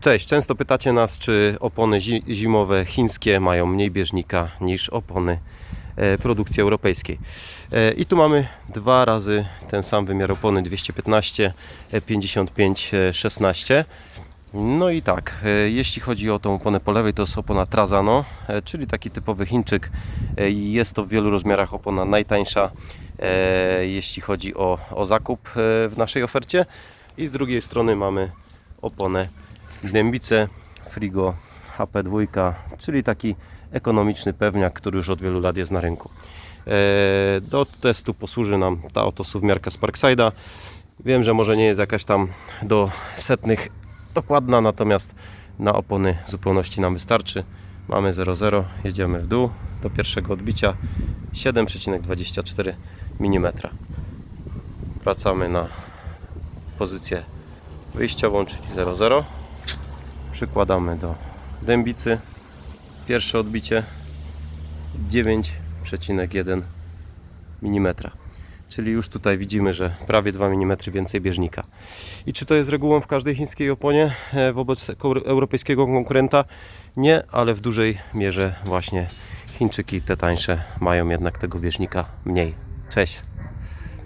Cześć, często pytacie nas, czy opony zi- zimowe chińskie mają mniej bieżnika niż opony e, produkcji europejskiej. E, I tu mamy dwa razy ten sam wymiar opony 215, e, 55, e, 16. No i tak, e, jeśli chodzi o tą oponę po lewej, to jest opona Trazano, czyli taki typowy Chińczyk. Jest to w wielu rozmiarach opona najtańsza, jeśli chodzi o, o zakup w naszej ofercie. I z drugiej strony mamy oponę Dębice Frigo HP2, czyli taki ekonomiczny pewniak, który już od wielu lat jest na rynku. E, Do testu posłuży nam ta oto suwmiarka z Parkside'a. Wiem, że może nie jest jakaś tam do setnych dokładna, natomiast na opony zupełności nam wystarczy. Mamy 0,0, jedziemy w dół do pierwszego odbicia 7,24 mm. Wracamy na pozycję wyjściową, czyli 0,0. Przykładamy do dębicy. Pierwsze odbicie 9,1 mm. Czyli już tutaj widzimy, że prawie 2 mm więcej bieżnika. I czy to jest regułą w każdej chińskiej oponie e, wobec europejskiego konkurenta? Nie, ale w dużej mierze właśnie Chińczyki te tańsze mają jednak tego bieżnika mniej. Cześć!